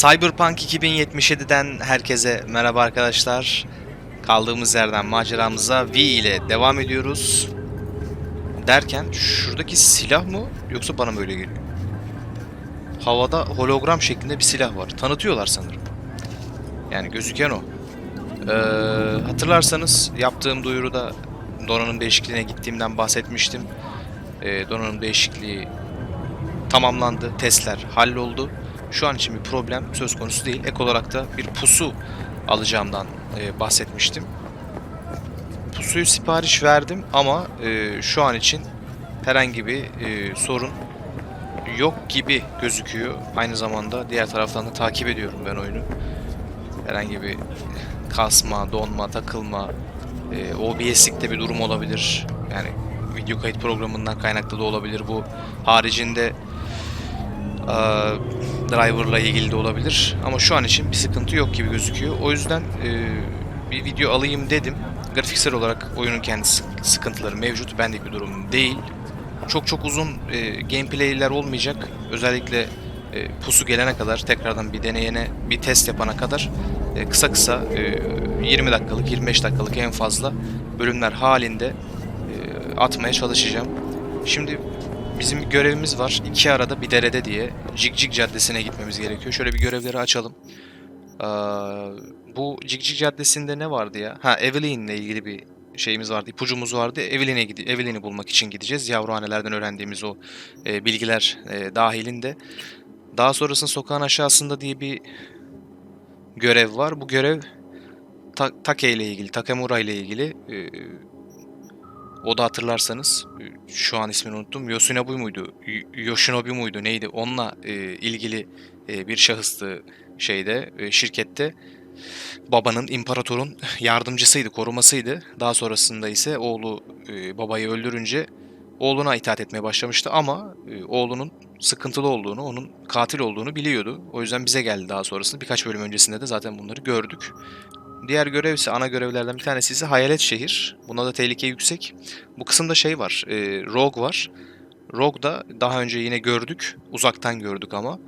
Cyberpunk 2077'den herkese merhaba arkadaşlar. Kaldığımız yerden maceramıza V ile devam ediyoruz. Derken şuradaki silah mı yoksa bana mı öyle geliyor? Havada hologram şeklinde bir silah var. Tanıtıyorlar sanırım. Yani gözüken o. Ee, hatırlarsanız yaptığım duyuruda donanım değişikliğine gittiğimden bahsetmiştim. Ee, donanım değişikliği tamamlandı. Testler halloldu. Şu an için bir problem söz konusu değil. Ek olarak da bir pusu alacağımdan e, bahsetmiştim. Pusuyu sipariş verdim ama e, şu an için herhangi bir e, sorun yok gibi gözüküyor. Aynı zamanda diğer taraftan da takip ediyorum ben oyunu. Herhangi bir kasma, donma, takılma, e, OBS'likte bir durum olabilir. Yani video kayıt programından kaynaklı da olabilir. Bu haricinde e, driver'la ilgili de olabilir. Ama şu an için bir sıkıntı yok gibi gözüküyor. O yüzden e, bir video alayım dedim. Grafiksel olarak oyunun kendi sık- sıkıntıları mevcut. Benlik bir durum değil. Çok çok uzun e, gameplay'ler olmayacak. Özellikle e, pusu gelene kadar tekrardan bir deneyene bir test yapana kadar e, kısa kısa e, 20 dakikalık 25 dakikalık en fazla bölümler halinde e, atmaya çalışacağım. Şimdi bizim görevimiz var. İki arada bir derede diye. Cikcik Caddesi'ne gitmemiz gerekiyor. Şöyle bir görevleri açalım. Ee, bu Cikcik Caddesi'nde ne vardı ya? Ha Evelyn'le ilgili bir şeyimiz vardı, ipucumuz vardı. Evelyn'e gidi Evelyn'i bulmak için gideceğiz. Yavruhanelerden öğrendiğimiz o e, bilgiler e, dahilinde. Daha sonrasında sokağın aşağısında diye bir görev var. Bu görev Ta- Take ile ilgili, Takemura ile ilgili. E, o da hatırlarsanız e, şu an ismini unuttum. Yoshinobu muydu? Yoshinobu muydu? Neydi? Onunla e, ilgili e, bir şahıstı şeyde, e, şirkette. Babanın, imparatorun yardımcısıydı, korumasıydı. Daha sonrasında ise oğlu e, babayı öldürünce oğluna itaat etmeye başlamıştı ama e, oğlunun sıkıntılı olduğunu, onun katil olduğunu biliyordu. O yüzden bize geldi daha sonrasında. Birkaç bölüm öncesinde de zaten bunları gördük. Diğer görev ise ana görevlerden bir tanesi ise Hayalet Şehir. Buna da tehlike yüksek. Bu kısımda şey var, e, Rogue var. Rogue da daha önce yine gördük, uzaktan gördük ama.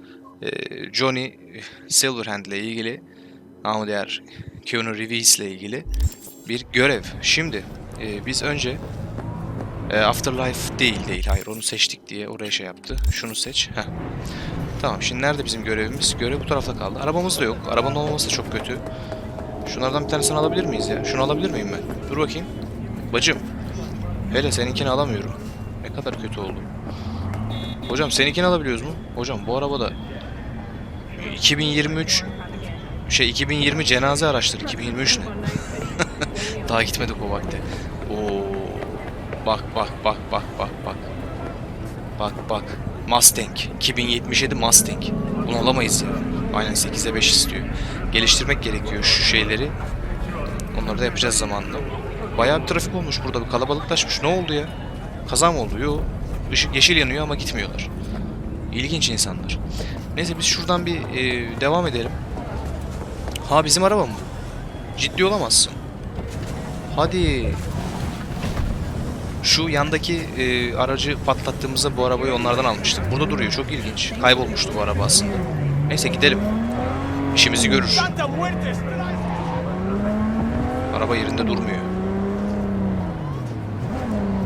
E, Johnny Silverhand ile ilgili, ama diğer Keanu Reeves ile ilgili bir görev. Şimdi e, biz önce e, Afterlife değil değil, hayır onu seçtik diye oraya şey yaptı. Şunu seç. Heh. Tamam şimdi nerede bizim görevimiz? Görev bu tarafta kaldı. Arabamız da yok. Arabanın olmaması da çok kötü. Şunlardan bir tanesini alabilir miyiz ya? Şunu alabilir miyim ben? Dur bakayım. Bacım. Hele seninkini alamıyorum. Ne kadar kötü oldu. Hocam seninkini alabiliyoruz mu? Hocam bu arabada 2023 şey 2020 cenaze araçları 2023 ne? Daha gitmedik o vakte. Oo. Bak bak bak bak bak bak. Bak bak. Mustang. 2077 Mustang. Bunu alamayız ya. Aynen 8'e 5 istiyor. Geliştirmek gerekiyor şu şeyleri. Onları da yapacağız zamanla. Bayağı bir trafik olmuş burada. Bir kalabalıklaşmış. Ne oldu ya? Kaza mı oldu? Yok. Işık yeşil yanıyor ama gitmiyorlar. İlginç insanlar. Neyse biz şuradan bir e, devam edelim. Ha bizim araba mı? Ciddi olamazsın. Hadi. Şu yandaki e, aracı patlattığımızda bu arabayı onlardan almıştık. Burada duruyor. Çok ilginç. Kaybolmuştu bu araba aslında. Neyse gidelim. İşimizi görür. Araba yerinde durmuyor.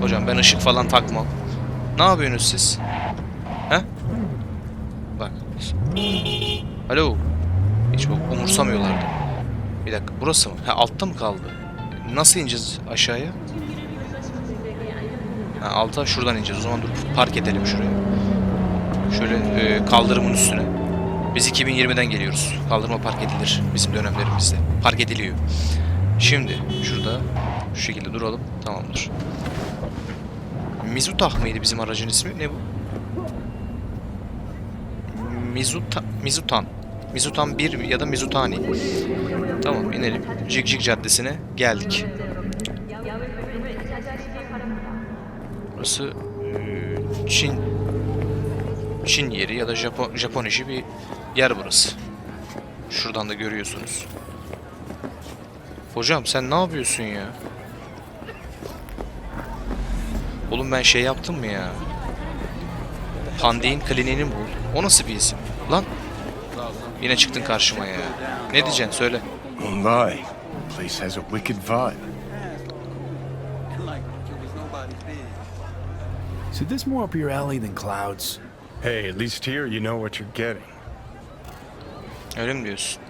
Hocam ben ışık falan takmam. Ne yapıyorsunuz siz? He? Bak. Alo. Hiç bak umursamıyorlardı. Bir dakika burası mı? Ha altta mı kaldı? Nasıl ineceğiz aşağıya? Ha, alta şuradan ineceğiz. O zaman dur park edelim şuraya. Şöyle e, kaldırımın üstüne. Biz 2020'den geliyoruz. Kaldırma park edilir bizim dönemlerimizde. Park ediliyor. Şimdi şurada şu şekilde duralım. Tamamdır. Mizutah mıydı bizim aracın ismi? Ne bu? Mizuta, Mizutan. Mizutan 1 ya da Mizutani. Tamam inelim. Cikcik Caddesi'ne geldik. Burası Çin Çin yeri ya da Japon, Japon işi bir burası. Şuradan da görüyorsunuz. Hocam sen ne yapıyorsun ya? Oğlum ben şey yaptım mı ya? Pandik'in kliniğini bul. O nasıl bir isim? Lan Yine çıktın karşıma ya. Ne diyeceksin söyle. Lie. Place has a wicked vibe. So this more up your alley than clouds? Hey, at least here you know what you're getting. Öyle mi diyorsun?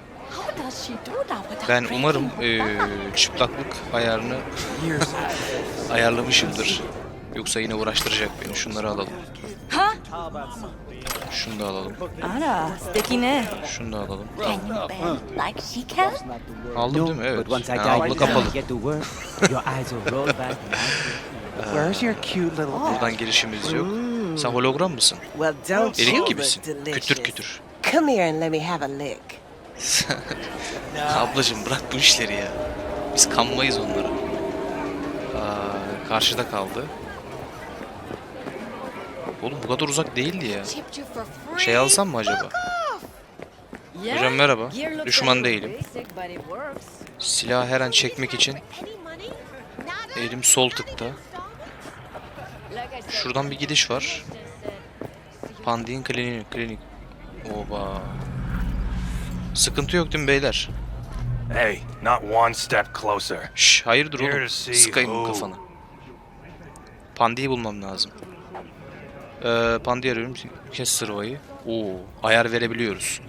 Ben umarım back? çıplaklık ayarını ayarlamışımdır. Yoksa yine uğraştıracak beni. Şunları alalım. Huh? Şunu da alalım. Ara, sticky ne? Şunu da alalım. Like she can? Aldım değil mi? Evet. But once I Ha, dive abla kapalı. Where's your cute little Buradan girişimiz yok. Sen hologram mısın? Erik gibisin. Kütür kütür. Come here and let me have a lick. Ablacım bırak bu işleri ya. Biz kanmayız onlara. Aa, karşıda kaldı. Oğlum bu kadar uzak değildi ya. Şey alsam mı acaba? Hocam merhaba. Düşman değilim. Silahı her an çekmek için elim sol tıkta. Şuradan bir gidiş var. Pandik'in klinik. klinik. Oba. Sıkıntı yok değil mi beyler? Hey, not one step closer. Şş, hayırdır oğlum? Sıkayım kafanı. Pandi'yi bulmam lazım. Ee, Pandi arıyorum. Kes sırvayı. Oo, ayar verebiliyoruz.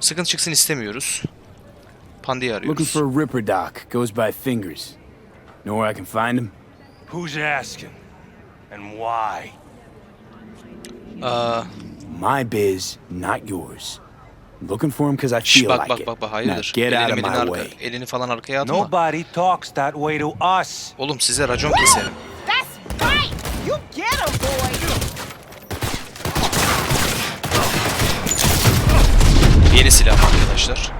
Sıkıntı çıksın istemiyoruz. Pandi'yi Looking arıyoruz. for a Ripper Doc. Goes by fingers. Know where I can find him? Who's asking? And why? Aa, My biz, not yours. Looking for him because I şş, feel bak like bak it. bak bak Now hayırdır? get out of my arka, way. elini falan arkaya atma. Nobody talks that way to us. Oğlum size racon keserim. That's right! You get him, boy! Yeni silah arkadaşlar.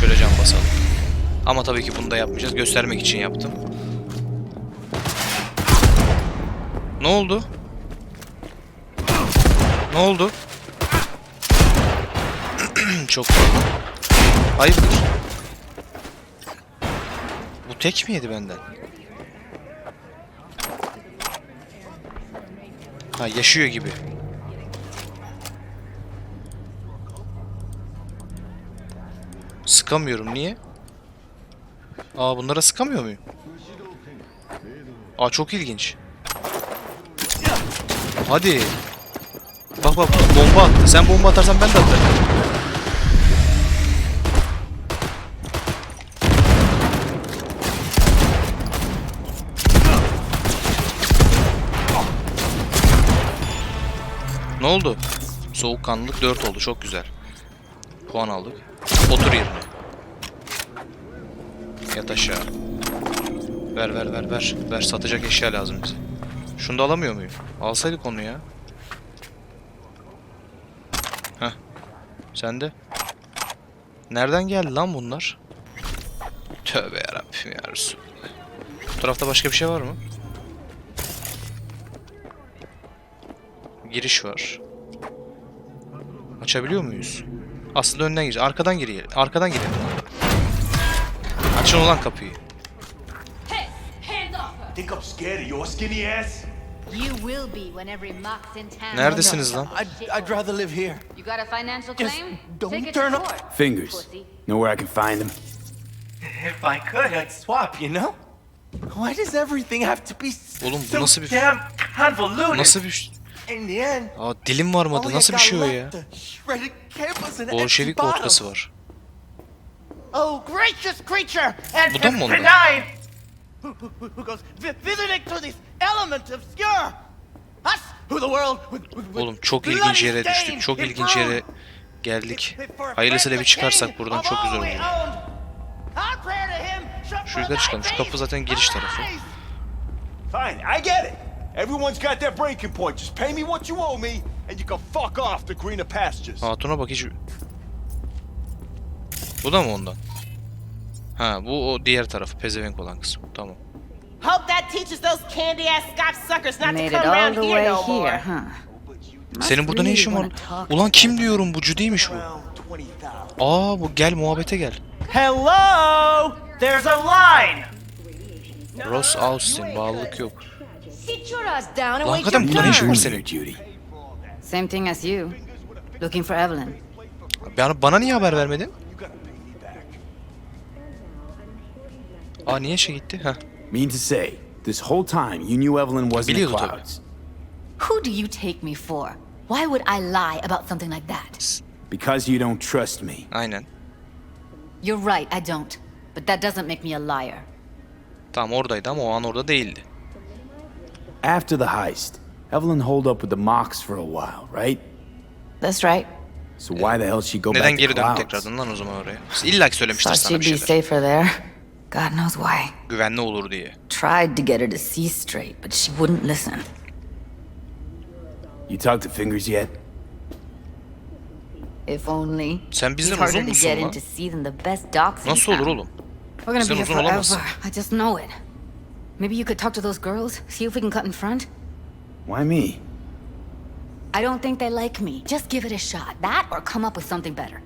Şöyle can basalım. Ama tabii ki bunu da yapmayacağız. Göstermek için yaptım. Ne oldu? Ne oldu? Çok. Hayırdır? Bu tek mi yedi benden? Ha yaşıyor gibi. Sıkamıyorum. Niye? Aa bunlara sıkamıyor muyum? Aa çok ilginç. Hadi. Bak bak bomba attı. Sen bomba atarsan ben de atarım. Ne oldu? Soğukkanlılık 4 oldu. Çok güzel. Puan aldık. Otur yerine. Yat aşağı. Ver ver ver ver. Ver satacak eşya lazım bize. Şunu da alamıyor muyum? Alsaydık onu ya. Sen de. Nereden geldi lan bunlar? Tövbe yarabbim ya Resulallah. Bu tarafta başka bir şey var mı? Giriş var. Açabiliyor muyuz? Aslında önden gir. Arkadan gir. Arkadan girelim. Açın olan kapıyı. Think I'm scared of your skinny ass? You will be when every mock's in town. Neredesiniz lan? I'd, I'd rather live here. You got a financial Just claim? don't Take it turn up-. Fingers. Know where I can find him? If I could, I'd swap, you know? Why does everything have to be Oğlum bu so nasıl bir- damn convoluted? Nasıl bir... In the end, Aa dilim varmadı. Nasıl bir şey o ya? Bolşevik vodkası var. Oh, gracious creature! And Bu da mı onda? benign! Who, goes vi- visiting to these elements obscure? Us, who the world with, with, with Oğlum çok ilginç yere düştük. Çok ilginç yere geldik. Hayırlısıyla bir çıkarsak buradan çok güzel olur. Şu yukarı çıkalım. Şu kapı zaten giriş tarafı. Fine, I get it. Everyone's got their breaking point. Just pay me what you owe me, and you can fuck off to greener pastures. Hatun'a bak hiç... Bu da mı ondan? Ha bu o diğer tarafı. Pezevenk olan kısım. Tamam. Hope that teaches those candy ass Scotch suckers not Made to it come all around the here way no more. here, huh? Senin burada ne işin var? Ulan kim diyorum bu cüdeymiş bu. Around 20,000. Aa bu gel muhabbete gel. Hello! There's a line! Ross Austin bağlılık yok. Lan your burada ne işin var senin? Same thing as you. Looking for Evelyn. Bana, bana niye haber vermedin? Aa niye şey gitti? Heh. Mean to say, this whole time you knew Evelyn wasn't in Biliyordu tabii. clouds. Who do you take me for? Why would I lie about something like that? Because you don't trust me. Aynen. You're right, I don't. But that doesn't make me a liar. Tamam oradaydı ama o an orada değildi. After the heist, Evelyn holed up with the Mox for a while, right? That's right. So why the hell she go Neden back to geri döndü clouds? tekrardan lan o zaman oraya? İlla ki söylemiştir Thought sana she'd bir be şeyler. safer there. God knows why. Güvenli olur diye. Tried to get her to see straight, but she wouldn't listen. You talked to Fingers yet? If only. Sen He's bizden harder uzun to musun get lan? in to see than the best docs in Nasıl olur oğlum? We're gonna Bizden be uzun forever. olamazsın. I just know it. Maybe you could talk to those girls, see if we can cut in front. Why me? I don't think they like me. Just give it a shot. That or come up with something better.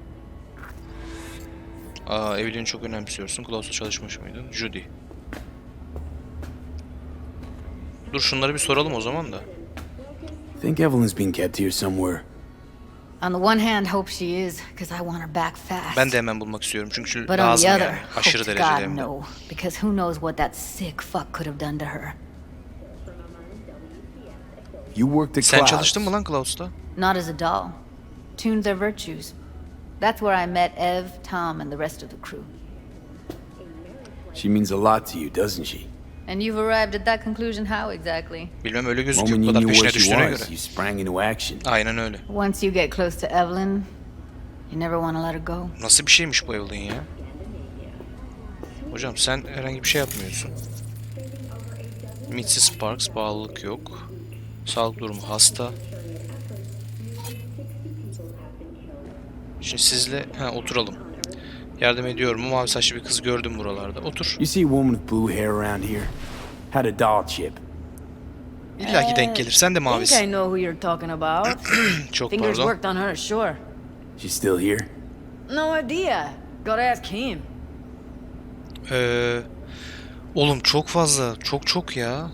Aa Evelyn'i çok önemsiyorsun. Klaus'la çalışmış mıydın? Judy. Dur şunları bir soralım o zaman da. Think Evelyn's been kept here somewhere. On the one hand, hope she is, because I want her back fast. Ben de hemen bulmak istiyorum çünkü But on lazım the other, yani. Aşırı hope to derecede God hem de. no, because who knows what that sick fuck could have done to her. You worked at Sen Clouds. çalıştın mı lan Klaus'la? Not as a doll. Tuned their virtues. That's where I met Ev, Tom, and the rest of the crew. She means a lot to you, doesn't she? And you've arrived at that conclusion how exactly? Bilmem öyle gözüküyor bu you kadar knew peşine düştüğüne göre. you sprang into action. Aynen öyle. Once you get close to Evelyn, you never want to let her go. Nasıl bir şeymiş bu Evelyn ya? Hocam sen herhangi bir şey yapmıyorsun. Mrs. Sparks bağlılık yok. Sağlık durumu hasta. Şimdi sizle ha, oturalım. Yardım ediyorum. Mavi saçlı bir kız gördüm buralarda. Otur. You see a woman with blue hair around here? Had a doll chip. İlla ki denk gelir. Sen de I think I mavisin. know who you're talking about. Çok Fingers pardon. worked on her, sure. She's still here? No idea. Gotta ask him. Ee, oğlum çok fazla. Çok çok ya.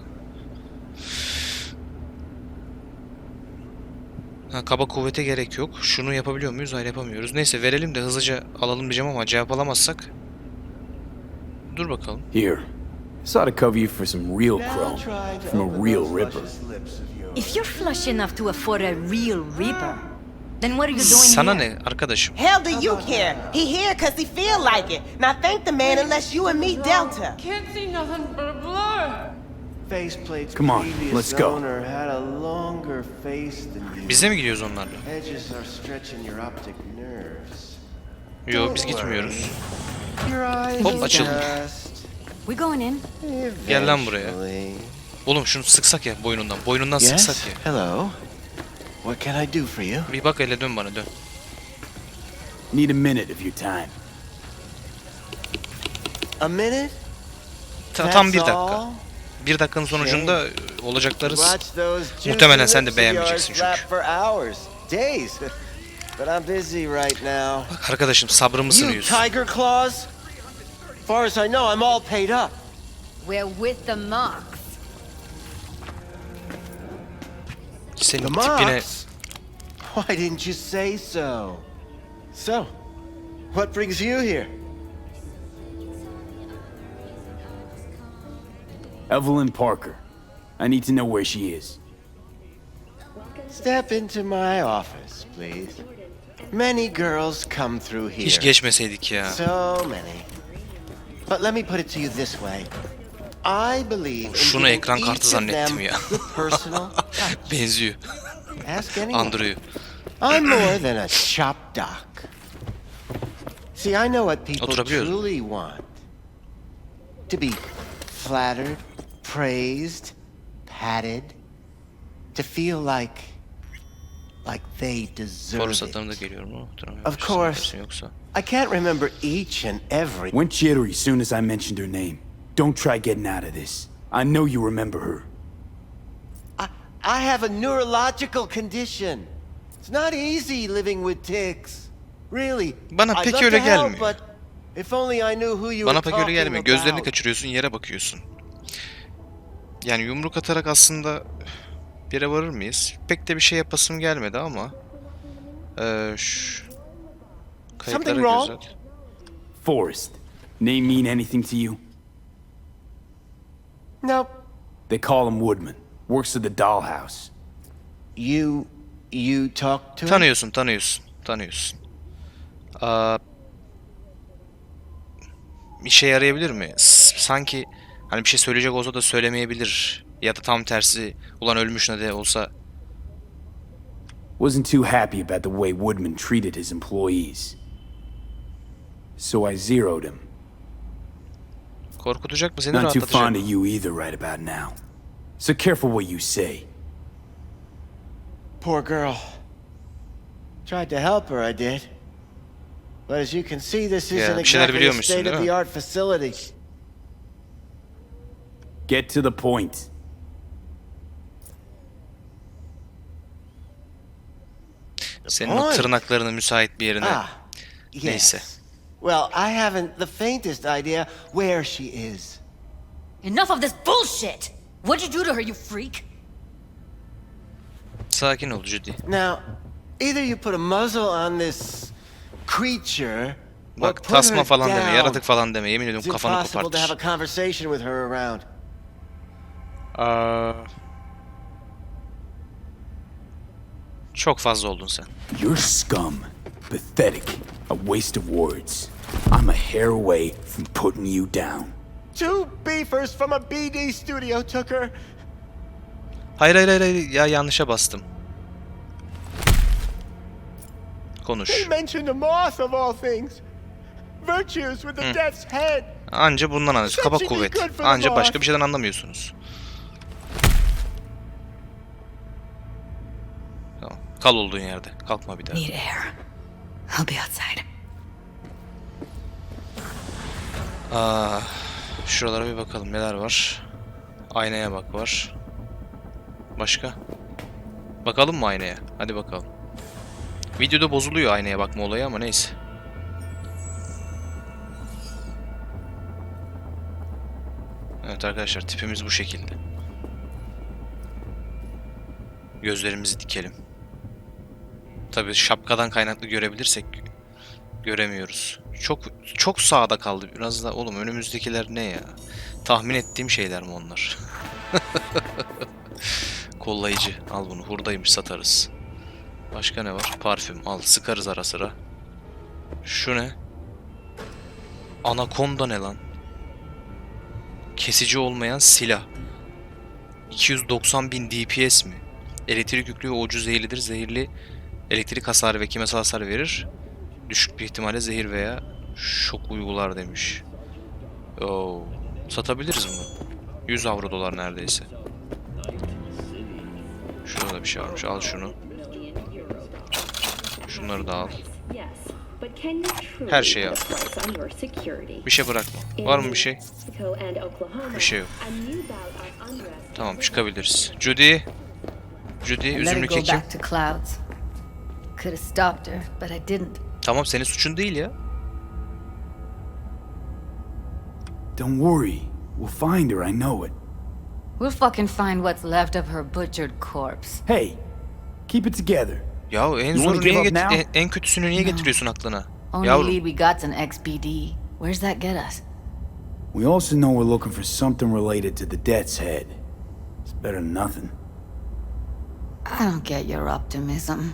Ha, kaba kuvvete gerek yok. Şunu yapabiliyor muyuz? Hayır yapamıyoruz. Neyse verelim de hızlıca alalım diyeceğim ama cevap alamazsak. Dur bakalım. Here. Ought to cover you for some real chrome from a real ripper. If you're flush enough to afford a real Reaper, then what are you doing Sana here? ne arkadaşım? Hell do you care? He here because he feel like it. Now thank the man unless you and me dealt him. Can't see nothing but a blur. Faceplate's Come on, let's go. owner had a longer face than you. Biz de mi gidiyoruz onlarla? Edges are stretching your optic nerves. Yo biz gitmiyoruz. Your eyes Hop, açıldı. We going in? Gel lan buraya. eventually- Oğlum şunu sıksak ya boynundan. Boynundan Yes? sıksak ya. Hello. What can I do for you? Bir bak hele dön bana dön. Need a minute of your time. A minute? Ta- tam bir That's dakika. all? Bir dakikanın sonucunda olacakları those juicy Muhtemelen sen de beğenmeyeceksin çünkü. for hours, days. But I'm busy right now. Bak arkadaşım sabrımı You sınıyorsun. tiger claws? Far as I know, I'm all paid up. We're with the Mox. Senin The tipine? Why didn't you say so? So, what brings you here? Evelyn Parker. I need to know where she is. Step into my office, please. Many girls come through here. hiç geçmeseydik ya. So many. But let me put it to you this way. I believe Şunu ekran kartı zannettim ya. Benziyor. Andırıyor. I'm more than a chop doc. See, I know what people truly want. To be flattered, praised, patted. To feel like like they deserve it. satırında geliyorum ama hatırlamıyorum. Of course. Yoksa. I can't remember each and every Went jittery soon as I mentioned her name. Don't try getting out of this. I know you remember her. I, I have a neurological condition. It's not easy living with tics. Really. Bana pek öyle help, gelmiyor. But if only I knew who you Bana were pek öyle gelmiyor. Gözlerini kaçırıyorsun, yere bakıyorsun. Yani yumruk atarak aslında bir yere varır mıyız? Pek de bir şey yapasım gelmedi ama. Ee, ş- Kayıtlara Something wrong? Forrest. Name mean anything to you? Nope. They call him Woodman. Works at the dollhouse. You. you talk to him? Tanıyorsun, tanıyorsun, tanıyorsun. Aa, işe yarayabilir mi? S- sanki hani bir şey söyleyecek olsa da söylemeyebilir. Ya da tam tersi ulan ölmüş ne de olsa Wasn't too happy about the way Woodman treated his employees. So I zeroed him. korkutacak mı seni Not too fond of you either right about now. So careful what you say. Poor girl. Tried to help her, I did. But as you can see, this isn't şeyler exactly a state-of-the-art facility. Get to the point. Senin o tırnaklarını müsait bir yerine Ah, yes. Neyse. Well, I haven't the faintest idea where she is. Enough of this bullshit! What'd you do to her, you freak? sakin ol Judy. Now, either you put a muzzle on this creature, or Bak put tasma falan deme, yaratık falan deme. Yemin ediyorum kafanı impossible to have a kopartır. conversation with her around. Aa, çok fazla oldun sen. You're scum. Pathetic. A waste of words. I'm a hair away from putting you down. Two beefers from a BD studio took her. Hayır hayır hayır, hayır. ya yanlışa bastım. Konuş. They mentioned a moth of all things. Virtues with the death's head. Anca bundan anlıyorsun. Kaba a kuvvet. Anca başka bir şeyden anlamıyorsunuz. Kal olduğun yerde. Kalkma bir daha. Need air. I'll be outside. Aa, şuralara bir bakalım neler var. Aynaya bak var. Başka? Bakalım mı aynaya? Hadi bakalım. Videoda bozuluyor aynaya bakma olayı ama neyse. Evet arkadaşlar tipimiz bu şekilde. Gözlerimizi dikelim. Tabii şapkadan kaynaklı görebilirsek göremiyoruz. Çok çok sağda kaldı. Biraz da oğlum önümüzdekiler ne ya? Tahmin ettiğim şeyler mi onlar? Kollayıcı. Al bunu. Hurdaymış satarız. Başka ne var? Parfüm. Al sıkarız ara sıra. Şu ne? Anakonda ne lan? Kesici olmayan silah. 290 bin DPS mi? Elektrik yüklü ve ucu zehirlidir. Zehirli elektrik hasarı ve kimyasal hasar verir. Düşük bir ihtimalle zehir veya şok uygular demiş. Oo. Satabiliriz bunu. 100 avro dolar neredeyse. Şurada da bir şey varmış. Al şunu. Şunları da al. Her şeyi al. Bir şey bırakma. Var mı bir şey? Bir şey yok. Tamam çıkabiliriz. Judy. Judy üzümlü kekim. Could have stopped her, but I didn't. Tamam senin suçun değil ya. Don't worry. We'll find her, I know it. We'll fucking find what's left of her butchered corpse. Hey, keep it together. Ya en zoru give niye up get- now? en, en kötüsünü niye No. getiriyorsun aklına? Only Yavrum. lead we got's an XBD. Where's that get us? We also know we're looking for something related to the Death's Head. It's better than nothing. I don't get your optimism.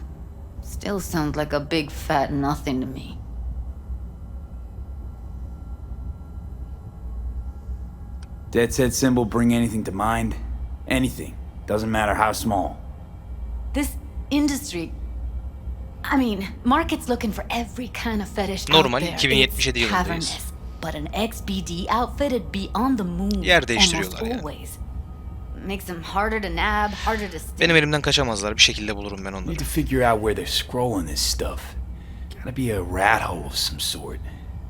Still sounds like a big fat nothing to me. Death's Head symbol bring anything to mind? Anything. Doesn't matter how small. This industry. I mean, market's looking for every kind of fetish Normal, out there. 2077 It's yılındayız. But an XBD outfitted be on the move. Yer değiştiriyorlar yani. always. Makes them harder to nab, harder to stick. Benim elimden kaçamazlar. Bir şekilde bulurum ben onları. Need to figure out where they're scrolling this stuff. Gotta be a rat hole of some sort.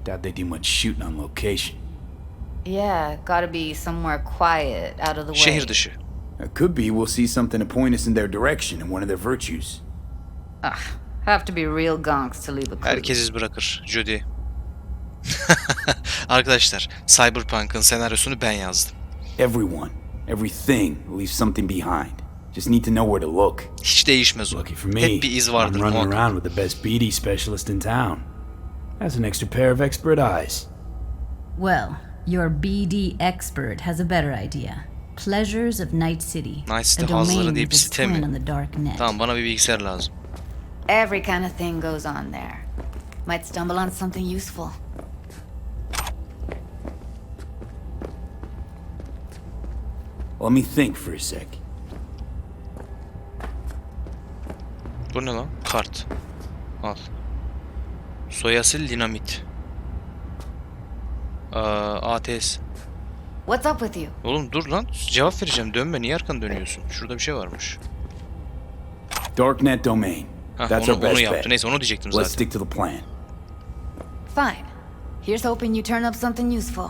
Doubt they do much shooting on location. Yeah, gotta be somewhere quiet, out of the way. Şehir dışı. It could be we'll see something to point us in their direction in one of their virtues. Ugh, have to be real gonks to leave a clue. Herkes iz bırakır. Judy. Arkadaşlar, Cyberpunk'ın senaryosunu ben yazdım. Everyone, everything leaves something behind. Just need to know where to look. Hiç değişmez o. Lucky for me, Hep bir iz vardır I'm running muhakkak. around with the best BD specialist in town. Has an extra pair of expert eyes. Well, your BD expert has a better idea. Pleasures of Night City. Night City a domain hazları diye with bir site mi? on the dark net. Tamam bana bir bilgisayar lazım. Every kind of thing goes on there. Might stumble on something useful. Let me think for a sec. Bu ne lan? Kart. Al. Soyasil dinamit. Aa, ATS. What's up with you? Oğlum dur lan. Cevap vereceğim. Dönme. Niye arkanı dönüyorsun? Şurada bir şey varmış. Darknet domain. Hah, That's onu, our best onu yaptı. bet. Neyse onu diyecektim Let's zaten. stick to the plan. Fine. Here's hoping you turn up something useful.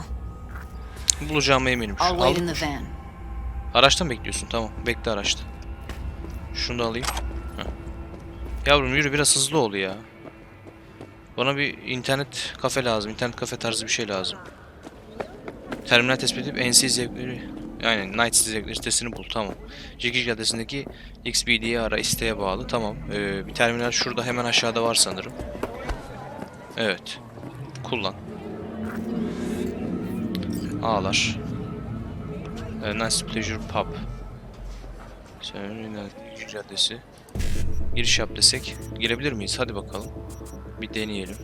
Bulacağıma eminim. I'll wait al. in the van. Araçta mı bekliyorsun? Tamam. Bekle araçta. Şunu da alayım. Heh. Yavrum yürü biraz hızlı ol ya. Bana bir internet kafe lazım. İnternet kafe tarzı bir şey lazım. Terminal tespit edip NC zevkleri... Aynen Night zevkleri sitesini bul. Tamam. Jiggy Caddesi'ndeki XBD'yi ara isteğe bağlı. Tamam. Ee, bir terminal şurada hemen aşağıda var sanırım. Evet. Kullan. Ağlar. E, nice Pleasure Pub. Sonra caddesi. Giriş yap desek. Girebilir miyiz? Hadi bakalım. Bir deneyelim.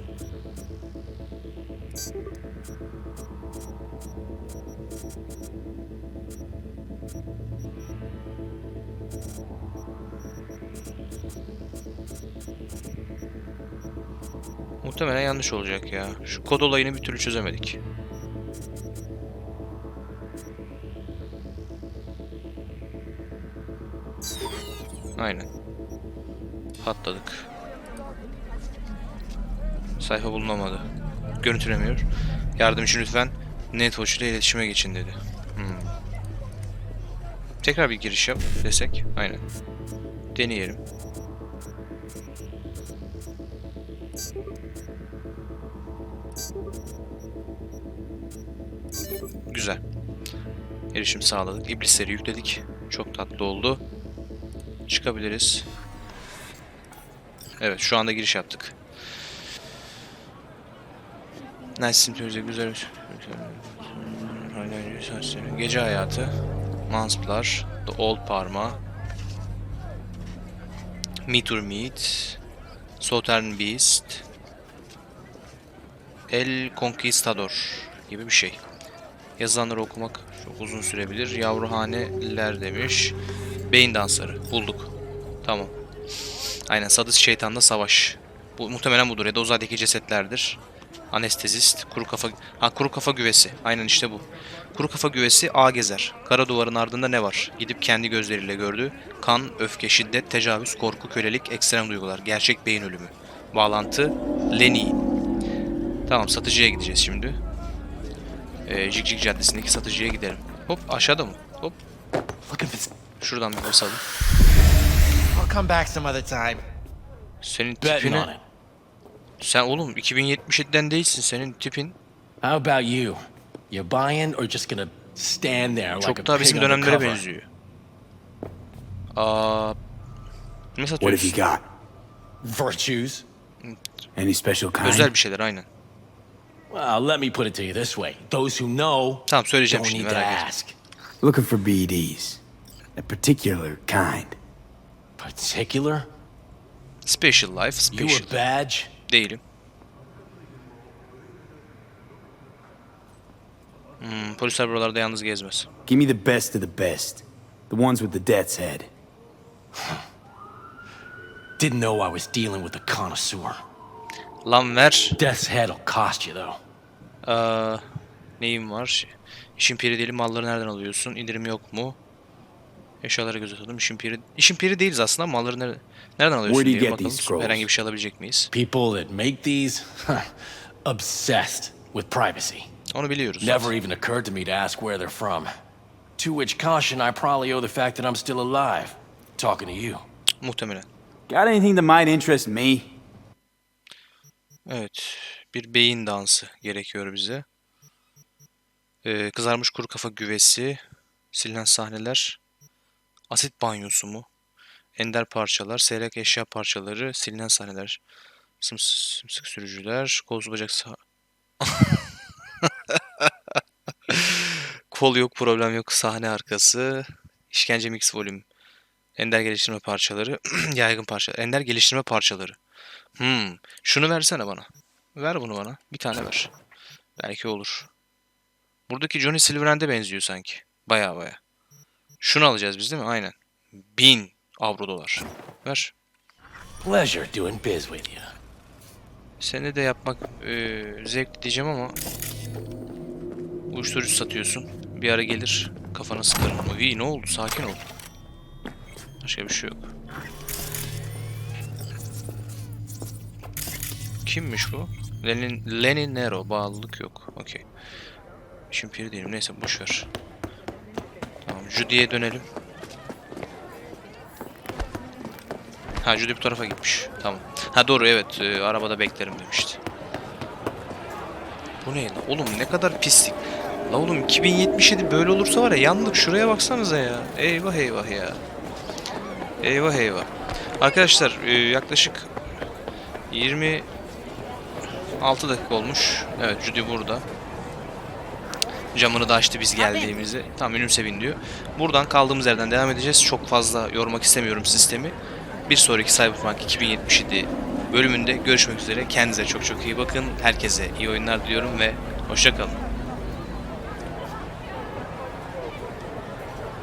Muhtemelen yanlış olacak ya. Şu kod olayını bir türlü çözemedik. Aynen. Patladık. Sayfa bulunamadı. Görüntülemiyor. Yardım için lütfen Netwatch ile iletişime geçin dedi. Hmm. Tekrar bir giriş yap desek. Aynen. Deneyelim. Güzel. Erişim sağladık. İblisleri yükledik. Çok tatlı oldu. Çıkabiliriz. Evet şu anda giriş yaptık. Nice Simtöz'e güzel Gece hayatı Mansplar The Old Parma Meet or Meet Southern Beast El Conquistador gibi bir şey. Yazılanları okumak çok uzun sürebilir. Yavruhaneler demiş. Beyin dansları. Bulduk. Tamam. Aynen Sadist Şeytan'da Savaş. Bu muhtemelen budur ya da uzaydaki cesetlerdir. Anestezist, kuru kafa... Ha kuru kafa güvesi. Aynen işte bu. Kuru kafa güvesi ağ gezer. Kara duvarın ardında ne var? Gidip kendi gözleriyle gördü. Kan, öfke, şiddet, tecavüz, korku, kölelik, ekstrem duygular. Gerçek beyin ölümü. Bağlantı Lenny. Tamam satıcıya gideceğiz şimdi. Ee, Cikcik Caddesi'ndeki satıcıya gidelim. Hop aşağıda mı? Hop. This. Şuradan bir basalım. I'll come back some other time. Senin Betting tipine... on it. Sen oğlum 2077'den değilsin. Senin tipin How about you? You buying or just gonna stand there like a çok daha pig bizim on the dönemlere cover? benziyor. Aa, ne What have you satıyorsun? got? Virtues? Any special kind? Özel bir şeyler aynen. Well, let me put it to you this way. Those who know Tamam söyleyeceğim don't şimdi need to merak etme. ask. Looking for BDs. A particular kind. Particular? Special life, You special. a badge? Değilim. Hmm, polisler buralarda yalnız gezmez. Give me the best of the best. The ones with the death's head. Didn't know I was dealing with a connoisseur. Lan ver. Death's head'll cost you though. Aa, neyim var? İşin piri değil malları nereden alıyorsun? İndirim yok mu? Eşyalara göz atalım. İşin piri... İşin piri değiliz aslında. Malları nere- nereden alıyorsun Where do you diye get bakalım. these scrolls? Herhangi bir şey alabilecek miyiz? People that make these, obsessed with privacy. Onu biliyoruz. Never even occurred to me to ask where they're from. To which caution I probably owe the fact that I'm still alive. Talking to you. Muhtemelen. Got anything that might interest me? Evet. Bir beyin dansı gerekiyor bize. Ee, kızarmış kuru kafa güvesi. Silinen sahneler. Asit banyosu mu? Ender parçalar. Seyrek eşya parçaları. Silinen sahneler. Sım, sımsık sürücüler. Kolsuz bacak sağ... Kol yok, problem yok. Sahne arkası. İşkence mix volüm. Ender geliştirme parçaları. Yaygın parça. Ender geliştirme parçaları. Hmm. Şunu versene bana. Ver bunu bana. Bir tane ver. Belki olur. Buradaki Johnny Silverhand'e benziyor sanki. Baya baya. Şunu alacağız biz değil mi? Aynen. 1000 avro dolar. Ver. Pleasure doing biz with you. Seni de yapmak eee zevkli diyeceğim ama uyuşturucu satıyorsun. Bir ara gelir kafana sıkarım. İyi ne oldu? Sakin ol. Başka bir şey yok. Kimmiş bu? Lenin, Lenin Nero. Bağlılık yok. Okey. İşin piri değilim. Neyse boş ver. Tamam. Judy'ye dönelim. Ha Judy bu tarafa gitmiş. Tamam. Ha doğru evet. e, arabada beklerim demişti. Bu ne? Oğlum ne kadar pislik. La oğlum 2077 böyle olursa var ya yandık. Şuraya baksanıza ya. Eyvah eyvah ya. Eyvah eyvah. Arkadaşlar e, yaklaşık 26 dakika olmuş. Evet Judy burada. Camını da açtı biz geldiğimizi. Tam önümse bin diyor. Buradan kaldığımız yerden devam edeceğiz. Çok fazla yormak istemiyorum sistemi. Bir sonraki Cyberpunk 2077 bölümünde görüşmek üzere. Kendinize çok çok iyi bakın. Herkese iyi oyunlar diliyorum ve hoşçakalın.